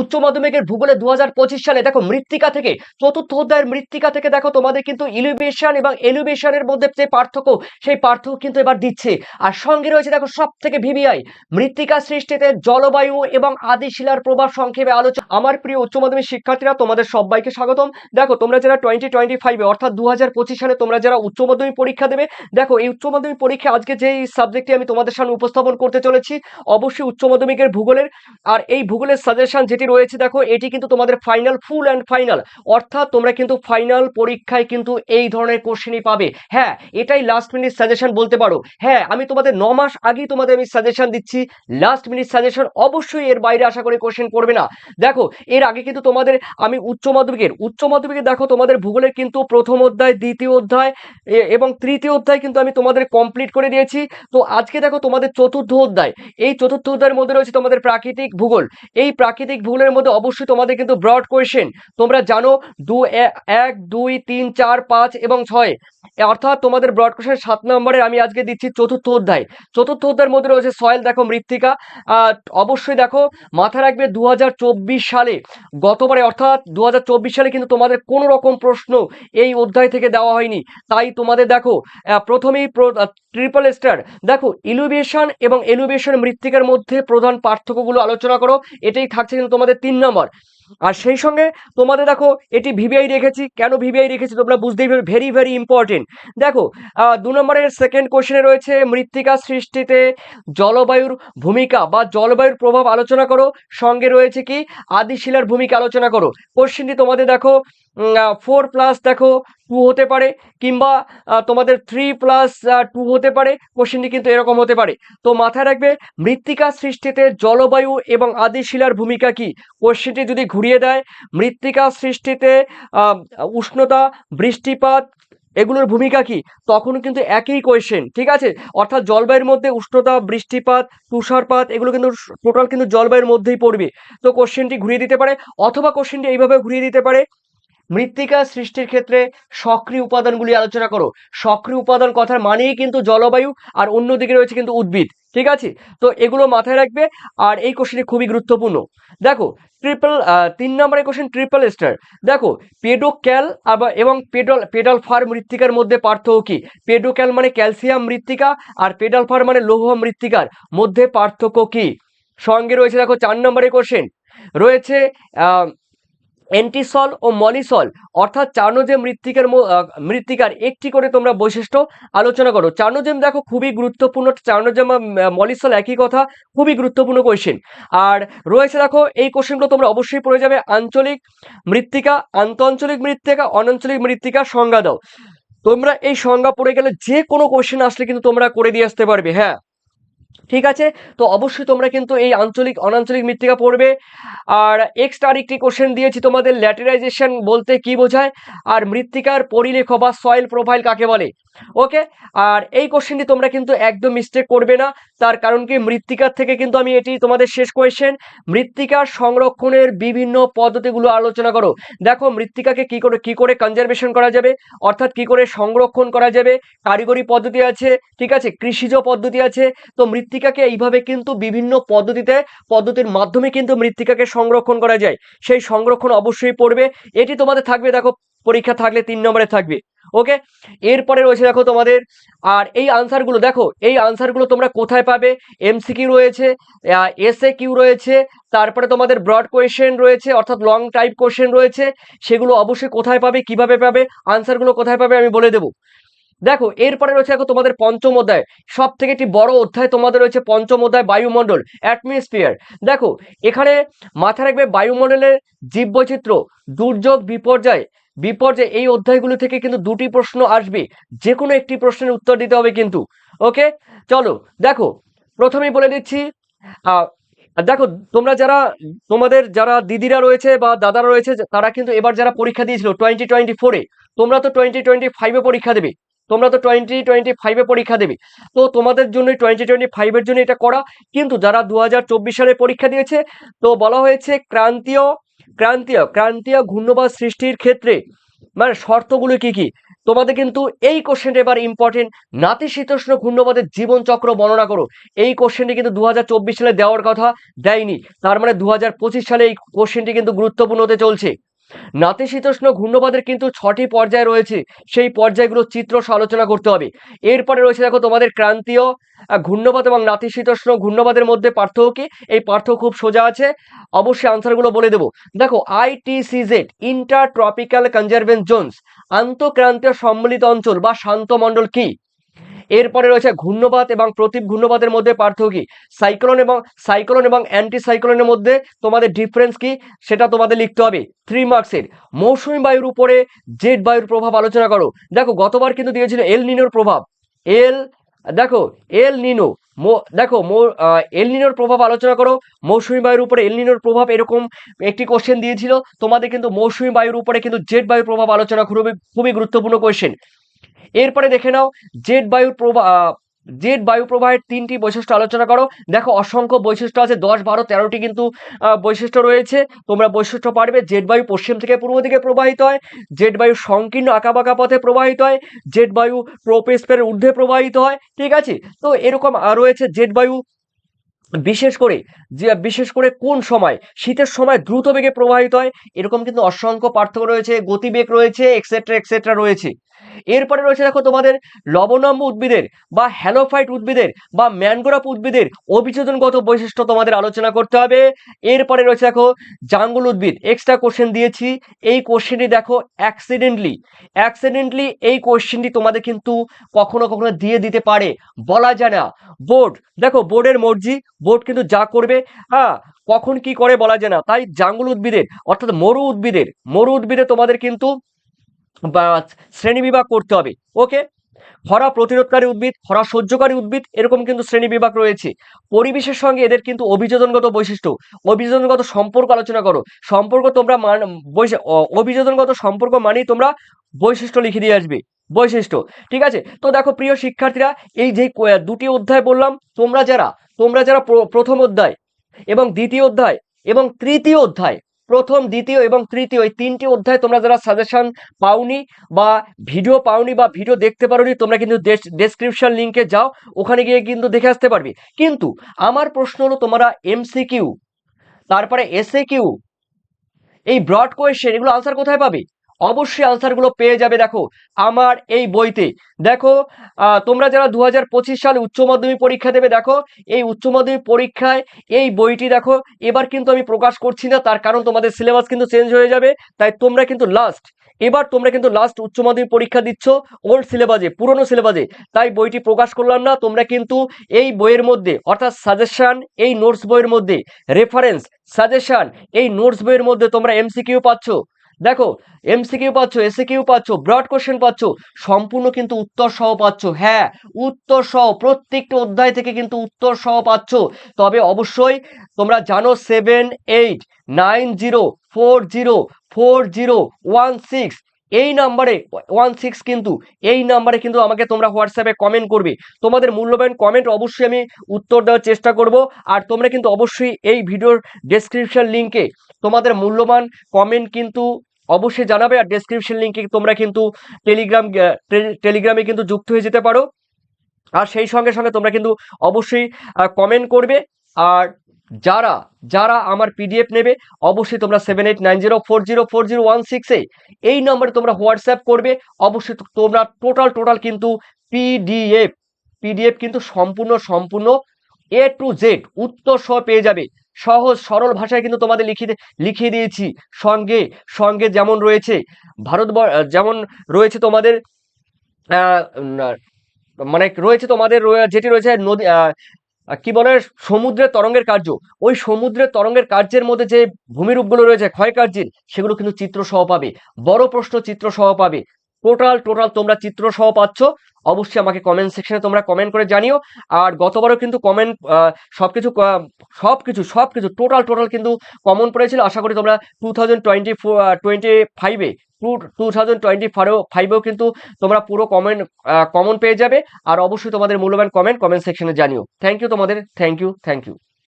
উচ্চ মাধ্যমিকের ভূগোলে দু হাজার পঁচিশ সালে দেখো মৃত্তিকা থেকে চতুর্থ অধ্যায়ের মৃত্তিকা থেকে দেখো তোমাদের কিন্তু ইলিভেশন এবং এলিভেশনের মধ্যে যে পার্থক্য, সেই পার্থক্য কিন্তু এবার দিচ্ছে। আর সঙ্গে রয়েছে দেখো সব থেকে ভিভিআই, মৃত্তিকা সৃষ্টিতে জলবায়ু এবং আদি শিলার প্রভাব সংক্ষেপে আলোচনা আমার প্রিয় উচ্চ মাধ্যমিক শিক্ষার্থীরা, তোমাদের সবাইকে স্বাগতম। দেখো তোমরা যারা টোয়েন্টি টোয়েন্টি ফাইভে অর্থাৎ দু হাজার পঁচিশ সালে তোমরা যারা উচ্চ মাধ্যমিক পরীক্ষা দেবে, দেখো এই উচ্চ মাধ্যমিক পরীক্ষা আজকে যেই সাবজেক্টটি আমি তোমাদের সামনে উপস্থাপন করতে চলেছি, অবশ্যই উচ্চ মাধ্যমিকের ভূগোলের। আর এই ভূগোলের সাজেশন যেটি রয়েছে দেখো, এটি কিন্তু তোমাদের ফাইনাল ফুল অ্যান্ড ফাইনাল অর্থাৎ তোমরা কিন্তু ফাইনাল পরীক্ষায় কিন্তু এই ধরনের কোশ্চেনই পাবে। হ্যাঁ এটাই লাস্ট মিনিট সাজেশন বলতে পারো। হ্যাঁ আমি তোমাদের ন মাস আগেই তোমাদের আমি সাজেশন দিচ্ছি। লাস্ট মিনিট সাজেশন অবশ্যই এর বাইরে আশা করি কোশ্চেন করবে না। দেখো, এর আগে কিন্তু তোমাদের আমি উচ্চ মাধ্যমিকের, উচ্চ মাধ্যমিকে দেখো তোমাদের ভূগোলের কিন্তু প্রথম অধ্যায়, দ্বিতীয় অধ্যায় এবং তৃতীয় অধ্যায় কিন্তু আমি তোমাদের কমপ্লিট করে দিয়েছি। তো আজকে দেখো তোমাদের চতুর্থ অধ্যায়। এই চতুর্থ অধ্যায়ের মধ্যে রয়েছে তোমাদের প্রাকৃতিক ভূগোল। এই প্রাকৃতিক ভূগোলের মধ্যে অবশ্যই তোমাদের কিন্তু ব্রড কোয়েশ্চেন তোমরা জানো দু এক, দুই, তিন, চার, পাঁচ এবং ছয়। অর্থাৎ তোমাদের ব্রড কোয়েশ্চেন সাত নম্বরে আমি আজকে দিচ্ছি চতুর্থ অধ্যায়। চতুর্থ অধ্যায়ের মধ্যে রয়েছে সয়েল দেখো মৃত্তিকা। অবশ্যই দেখো মাথা রাখবে দু হাজার চব্বিশ সালে। গতবারে অর্থাৎ দু হাজার চব্বিশ সালে কিন্তু তোমাদের কোনো রকম প্রশ্ন এই অধ্যায় থেকে দেওয়া হয়নি। তাই তোমাদের দেখো প্রথমেই ট্রিপল স্টার দেখো ইলুভেশন এবং এলুভেশন মৃত্তিকার মধ্যে প্রধান পার্থক্যগুলো আলোচনা করো, এটাই থাকছে কিন্তু তোমাদের তিন নম্বর। আর সেই সঙ্গে তোমাদের দেখো, এটি ভিভিআই রেখেছি। কেন ভিভিআই রেখেছি তোমরা বুঝতেই পারবে ভেরি ভেরি ইম্পর্টেন্ট দেখো দু নম্বরের সেকেন্ড কোশ্চেনে রয়েছে, মৃত্তিকা সৃষ্টিতে জলবায়ুর ভূমিকা বা জলবায়ুর প্রভাব আলোচনা করো। সঙ্গে রয়েছে কি? আদিশিলার ভূমিকা আলোচনা করো। কোশ্চেনটি তোমাদের দেখো ফোর প্লাস দেখো টু হতে পারে, কিংবা তোমাদের থ্রি প্লাস টু হতে পারে কোশ্চেনটি কিন্তু এরকম হতে পারে। তো মাথায় রাখবে, মৃত্তিকা সৃষ্টিতে জলবায়ু এবং আদিশিলার ভূমিকা কি? কোশ্চেনটি যদি ঘুরিয়ে দেয়, মৃত্তিকা সৃষ্টিতে উষ্ণতা, বৃষ্টিপাত এগুলোর ভূমিকা কি? তখন কিন্তু একই কোয়েশ্চেন ঠিক আছে? অর্থাৎ জলবায়ুর মধ্যে উষ্ণতা, বৃষ্টিপাত, তুষারপাত এগুলো কিন্তু টোটাল কিন্তু জলবায়ুর মধ্যেই পড়বে। তো কোশ্চেনটি ঘুরিয়ে দিতে পারে, অথবা কোশ্চেনটি এইভাবে ঘুরিয়ে দিতে পারে মৃত্তিকা সৃষ্টির ক্ষেত্রে সক্রিয় উপাদানগুলি আলোচনা করো। সক্রিয় উপাদান কথার মানেই কিন্তু জলবায়ু, আর অন্যদিকে রয়েছে কিন্তু উদ্ভিদ। ঠিক আছে? তো এগুলো মাথায় রাখবে, আর এই কোশ্চেনটি খুবই গুরুত্বপূর্ণ। দেখো ট্রিপল তিন নম্বরের কোশ্চেন ট্রিপল স্টার দেখো, পেডোক্যাল আবার এবং পেডল, পেডাল ফার মৃত্তিকার মধ্যে পার্থক্য কি? পেডোক্যাল মানে ক্যালসিয়াম মৃত্তিকা, আর পেডাল ফার মানে লৌহ মৃত্তিকার মধ্যে পার্থক্য কি? সঙ্গে রয়েছে দেখো চার নম্বরের কোশ্চেন রয়েছে অ্যান্টিসল ও মলিসল, অর্থাৎ চার্নোজেম মৃত্তিকার মৃত্তিকার একটি করে তোমরা বৈশিষ্ট্য আলোচনা করো। চার্নোজেম দেখো, খুবই গুরুত্বপূর্ণ। চার্নোজেম মলিসল একই কথা, খুবই গুরুত্বপূর্ণ কোয়েশ্চেন আর রয়েছে দেখো, এই কোশ্চেনগুলো তোমরা অবশ্যই পড়ে যাবে। আঞ্চলিক মৃত্তিকা, আন্তঃআঞ্চলিক মৃত্তিকা, অনাঞ্চলিক মৃত্তিকা সংজ্ঞা দাও। তোমরা এই সংজ্ঞা পড়ে গেলে যে কোনো কোশ্চেন আসলে কিন্তু তোমরা করে দিয়ে আসতে পারবে হ্যাঁ। ঠিক আছে? তো অবশ্যই তোমরা কিন্তু এই আঞ্চলিক, অনাঞ্চলিক মৃত্তিকা পড়বে। আর এক্সট্রা আরেকটি কোশ্চেন দিয়েছি তোমাদের ল্যাটেরাইজেশন বলতে কি বোঝায়? আর মৃত্তিকার পরিলেখ বা সয়েল প্রোফাইল কাকে বলে? ওকে আর এই কোশ্চেনটি তোমরা কিন্তু একদম মিস্টেক করবে না। তার কারণ কি? মৃত্তিকার থেকে কিন্তু আমি এটি তোমাদের শেষ কোয়েশ্চেন মৃত্তিকার সংরক্ষণের বিভিন্ন পদ্ধতিগুলো আলোচনা করো। দেখো, মৃত্তিকাকে কি করে কি করে কনজারভেশন করা যাবে? অর্থাৎ কি করে সংরক্ষণ করা যাবে? কারিগরি পদ্ধতি আছে, ঠিক আছে? কৃষিজ পদ্ধতি আছে। তো মৃত্তিকাকে এইভাবে কিন্তু বিভিন্ন পদ্ধতিতে, পদ্ধতির মাধ্যমে কিন্তু মৃত্তিকাকে সংরক্ষণ করা যায়। সেই সংরক্ষণ অবশ্যই পড়বে। এটি তোমাদের থাকবে, দেখো, পরীক্ষা থাকলে তিন নম্বরে থাকবে। ওকে? এরপরে রয়েছে, দেখো, তোমাদের, আর এই আনসারগুলো, দেখো, এই আনসারগুলো তোমরা কোথায় পাবে? এমসিকিউ রয়েছে এসএ কিউ রয়েছে, তারপরে তোমাদের ব্রড কোয়েশ্চেন রয়েছে, অর্থাৎ লং টাইপ কোয়েশ্চেন রয়েছে, সেগুলো অবশ্যই কোথায় পাবে, কীভাবে পাবে? আনসারগুলো কোথায় পাবে আমি বলে দেবো। দেখো, এরপরে রয়েছে দেখো তোমাদের পঞ্চম অধ্যায়। সব থেকে একটি বড় অধ্যায় তোমাদের রয়েছে পঞ্চম অধ্যায়, বায়ুমণ্ডল অ্যাটমসফিয়ার দেখো, এখানে মাথা রাখবে বায়ুমণ্ডলের জীববৈচিত্র্য, দুর্যোগ, বিপর্যয়। বিপর্যয়, এই অধ্যায়গুলো থেকে কিন্তু দুটি প্রশ্ন আসবে। যে কোনো একটি প্রশ্নের উত্তর দিতে হবে কিন্তু। ওকে? চলো, দেখো, প্রথমেই বলে দিচ্ছি দেখো, তোমরা যারা, তোমাদের যারা দিদিরা রয়েছে বা দাদারা রয়েছে, তারা কিন্তু এবার যারা পরীক্ষা দিয়েছিল টোয়েন্টি টোয়েন্টি ফোরে তোমরা তো টোয়েন্টি টোয়েন্টি ফাইভে পরীক্ষা দেবে। তোমরা তো টোয়েন্টি টোয়েন্টি ফাইভে পরীক্ষা দেবে। তো তোমাদের জন্য টোয়েন্টি টোয়েন্টি ফাইভের জন্য এটা করা। কিন্তু যারা দু হাজার চব্বিশ সালে পরীক্ষা দিয়েছে, তো বলা হয়েছে ক্রান্তীয় ক্রান্তীয় ক্রান্তীয় ঘূর্ণবাদ সৃষ্টির ক্ষেত্রে মানে শর্তগুলো কি কি? তোমাদের কিন্তু এই কোশ্চেনটা এবার ইম্পর্টেন্ট নাতিশীতোষ্ণ ঘূর্ণবাদের জীবন চক্র বর্ণনা করো। এই কোশ্চেনটি কিন্তু দু হাজার চব্বিশ সালে দেওয়ার কথা দেয়নি। তার মানে দু হাজার পঁচিশ সালে এই কোশ্চেনটি কিন্তু গুরুত্বপূর্ণ হতে চলছে। নাতিশীতোষ্ণ ঘূর্ণবাদের কিন্তু ছটি পর্যায় রয়েছে। সেই পর্যায়গুলো চিত্র সহ আলোচনা করতে হবে। এরপরে রয়েছে দেখো তোমাদের ক্রান্তীয় ঘূর্ণবাদ এবং নাতিশীতোষ্ণ ঘূর্ণবাদের মধ্যে পার্থক্য কি? এই পার্থক্য খুব সোজা আছে। অবশ্যই আনসারগুলো বলে দেবো। দেখো ITCZ inter tropical convergence zones আন্তঃক্রান্তীয় সম্মিলিত অঞ্চল বা শান্ত মণ্ডল কি? এরপরে রয়েছে ঘূর্ণবাদ এবং প্রতীপ ঘূর্ণবাদের মধ্যে পার্থক্য কি? সাইক্লোন এবং সাইক্লোন এবং অ্যান্টি সাইক্লোনের মধ্যে তোমাদের ডিফারেন্স কি? সেটা তোমাদের লিখতে হবে। থ্রি মার্কসের মৌসুমী বায়ুর উপরে জেট বায়ুর প্রভাব আলোচনা করো। দেখো, গতবার কিন্তু দিয়েছিল এল নিনোর প্রভাব। এল দেখো এল নিনো দেখো এল নিনোর প্রভাব আলোচনা করো। মৌসুমী বায়ুর উপরে এল নিনোর প্রভাব এরকম একটি কোশ্চেন দিয়েছিল। তোমাদের কিন্তু মৌসুমী বায়ুর উপরে কিন্তু জেট বায়ুর প্রভাব আলোচনা খুবই খুবই গুরুত্বপূর্ণ কোশ্চেন এরপরে দেখে নাও, জেট বায়ুর প্রবাহ জেট বায়ু প্রবাহের তিনটি বৈশিষ্ট্য আলোচনা করো। দেখো, অসংখ্য বৈশিষ্ট্য আছে, দশ, বারো, তেরোটি কিন্তু বৈশিষ্ট্য রয়েছে। তোমরা বৈশিষ্ট্য পারবে, জেট বায়ু পশ্চিম থেকে পূর্ব দিকে প্রবাহিত হয়, জেট বায়ু সংকীর্ণ আঁকাবাঁকা পথে প্রবাহিত হয়, জেট বায়ু প্রোপেস্পের ঊর্ধ্বে প্রবাহিত হয়, ঠিক আছে? তো এরকম আর রয়েছে, জেট বায়ু বিশেষ করে যে, বিশেষ করে কোন সময়? শীতের সময় দ্রুত বেগে প্রবাহিত হয়, এরকম কিন্তু অসংখ্য পার্থক্য রয়েছে, গতিবেগ রয়েছে এক্সেট্রা এক্সেট্রা রয়েছে। এরপরে রয়েছে দেখো তোমাদের লবণাম্ব উদ্ভিদের বা হ্যালোফাইট উদ্ভিদের বা ম্যানগ্রোভ উদ্ভিদের অভিযোজনগত বৈশিষ্ট্য তোমাদের আলোচনা করতে হবে। এরপরে রয়েছে দেখো জাঙ্গল উদ্ভিদ এক্সট্রা কোশ্চেন দিয়েছি। এই কোশ্চেনটি দেখো অ্যাক্সিডেন্টলি অ্যাক্সিডেন্টলি এই কোশ্চেনটি তোমাদের কিন্তু কখনো কখনো দিয়ে দিতে পারে। বলা যায় না। বোর্ড দেখো বোর্ডের মর্জি বোর্ড কিন্তু যা করবে হ্যাঁ কখন কি করে বলা যায় না, তাই জাঙ্গল উদ্ভিদের, অর্থাৎ মরু উদ্ভিদের, মরু উদ্ভিদে তোমাদের কিন্তু শ্রেণীবিভাগ করতে হবে ওকে খরা প্রতিরোধকারী উদ্ভিদ খরা সহ্যকারী উদ্ভিদ, এরকম কিন্তু শ্রেণীবিভাগ রয়েছে। পরিবেশের সঙ্গে এদের কিন্তু অভিযোজনগত বৈশিষ্ট্য, অভিযোজনগত সম্পর্ক আলোচনা করো, সম্পর্ক তোমরা অভিযোজনগত সম্পর্ক মানেই তোমরা বৈশিষ্ট্য লিখে দিয়ে আসবে। বৈশিষ্ট্য। ঠিক আছে? তো দেখো প্রিয় শিক্ষার্থীরা, এই যে দুটি অধ্যায় বললাম, তোমরা যারা তোমরা যারা প্র- প্রথম অধ্যায় এবং দ্বিতীয় অধ্যায় এবং তৃতীয় অধ্যায়, প্রথম, দ্বিতীয় এবং তৃতীয়, এই তিনটি অধ্যায় তোমরা যারা সাজেশন পাওনি বা ভিডিও পাওনি বা ভিডিও দেখতে পারোনি, তোমরা কিন্তু ডেসক্রিপশন লিঙ্কে যাও, ওখানে গিয়ে কিন্তু দেখে আসতে পারবে। কিন্তু আমার প্রশ্ন হলো, তোমরা এমসিকিউ তারপরে এসএ কিউ এই ব্রড কোয়েশ্চেন এগুলো আনসার কোথায় পাবে? অবশ্যই আনসারগুলো পেয়ে যাবে, দেখো, আমার এই বইতে। দেখো তোমরা যারা দু হাজার পঁচিশ সালে উচ্চ মাধ্যমিক পরীক্ষা দেবে, দেখো, এই উচ্চ মাধ্যমিক পরীক্ষায় এই বইটি, দেখো, এবার কিন্তু আমি প্রকাশ করছি না, তার কারণ তোমাদের সিলেবাস কিন্তু চেঞ্জ হয়ে যাবে, তাই তোমরা কিন্তু লাস্ট এবার তোমরা কিন্তু লাস্ট উচ্চ মাধ্যমিক পরীক্ষা দিচ্ছ ওল্ড সিলেবাসে পুরনো সিলেবাসে তাই বইটি প্রকাশ করলাম না, তোমরা কিন্তু এই বইয়ের মধ্যে, অর্থাৎ সাজেশন এই নোটস বইয়ের মধ্যে রেফারেন্স সাজেশন এই নোটস বইয়ের মধ্যে তোমরা এমসিকিউ পাচ্ছ। দেখো এমসিকিউ পাচ্ছ এসিকিউ পাচ্ছ ব্রড কোশ্চেন পাচ্ছ, সম্পূর্ণ কিন্তু উত্তর সহ পাচ্ছ। হ্যাঁ উত্তর সহ, প্রত্যেকটা অধ্যায় থেকে কিন্তু উত্তর সহ পাচ্ছ। তবে অবশ্যই তোমরা জানো seven eight nine zero four zero four zero one six এই নাম্বারে ওয়ান সিক্স কিন্তু, এই নাম্বারে কিন্তু আমাকে তোমরা হোয়াটসঅ্যাপে কমেন্ট করবে। তোমাদের মূল্যবান কমেন্ট অবশ্যই আমি উত্তর দেওয়ার চেষ্টা করব। আর তোমরা কিন্তু অবশ্যই এই ভিডিওর ডেসক্রিপশন লিংকে তোমাদের মূল্যবান কমেন্ট কিন্তু অবশ্যই জানাবে আর ডেসক্রিপশন লিঙ্কে তোমরা কিন্তু টেলিগ্রাম টেলিগ্রামে কিন্তু যুক্ত হয়ে যেতে পারো। আর সেই সঙ্গে সঙ্গে তোমরা কিন্তু অবশ্যই কমেন্ট করবে। আর যারা যারা আমার পিডিএফ নেবে, অবশ্যই তোমরা seven eight nine zero four zero four zero one সিক্সে এই নম্বরে তোমরা হোয়াটসঅ্যাপ করবে। অবশ্যই তোমরা টোটাল টোটাল কিন্তু পিডিএফ পিডিএফ কিন্তু সম্পূর্ণ সম্পূর্ণ এ টু জেড উত্তর সহ পেয়ে যাবে। সহজ, সরল ভাষায় কিন্তু তোমাদের লিখিয়ে লিখিয়ে দিয়েছি। সঙ্গে সঙ্গে যেমন রয়েছে ভারতবর্ষ যেমন রয়েছে তোমাদের মানে রয়েছে তোমাদের যেটি রয়েছে নদী কি বলে, সমুদ্রের তরঙ্গের কার্য। ওই সমুদ্রের তরঙ্গের কার্যের মধ্যে যে ভূমিরূপগুলো রয়েছে ক্ষয়কার্যের সেগুলো কিন্তু চিত্র সহ পাবে। বড় প্রশ্ন চিত্র সহ পাবে। টোটাল টোটাল তোমরা চিত্র সহ পাচ্ছ। অবশ্যই আমাকে কমেন্ট সেকশনে তোমরা কমেন্ট করে জানিও। আর গতবারও কিন্তু কমেন্ট সব কিছু সব কিছু সব কিছু টোটাল টোটাল কিন্তু কমন পড়েছিল। আশা করি তোমরা টু থাউজেন্ড টোয়েন্টি টোয়েন্টি ফাইভে টু টু থাউজেন্ড টোয়েন্টি ফাইভেও কিন্তু তোমরা পুরো কমেন্ট কমন পেয়ে যাবে। আর অবশ্যই তোমাদের মূল্যবান কমেন্ট কমেন্ট সেকশনে জানিও। থ্যাংক ইউ তোমাদের। Thank you thank you